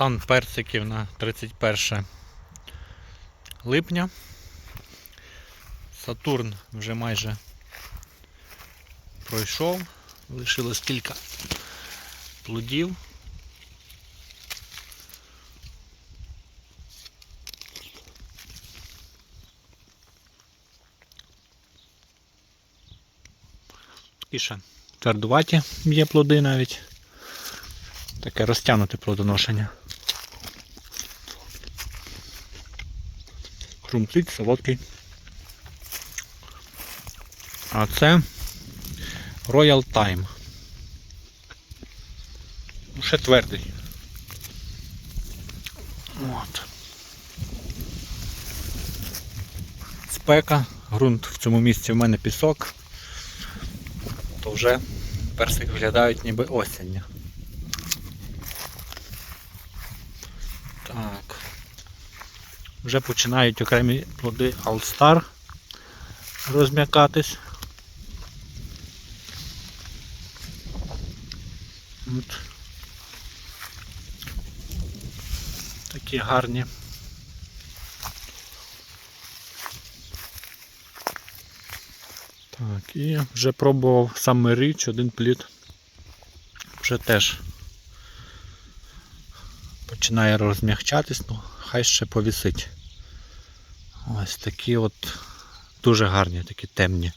Стан персиків на 31 липня. Сатурн вже майже пройшов. Лишилось кілька плодів. І ще твердуваті є плоди навіть. Таке розтягнуте плодоношення. Хрумтить, солодкий. А це Royal Time. Ну, Ще твердий. От. Спека, ґрунт в цьому місці в мене пісок, то вже персик виглядають ніби осіння. Так. Вже починають окремі плоди All Star розм'якатись. От. Такі гарні. Так, і вже пробував саме річ, один плід. Вже теж починає розмягчатись, ну хай ще повісить. Ось такі от дуже гарні, такі темні.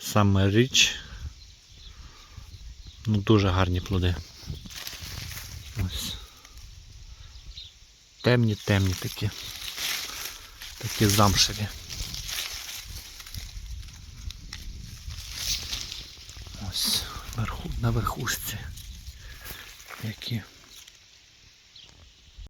Саме річ. Ну дуже гарні плоди. Ось. Темні, темні такі. Такі замшеві. Ось, вверху, на верхушці. Які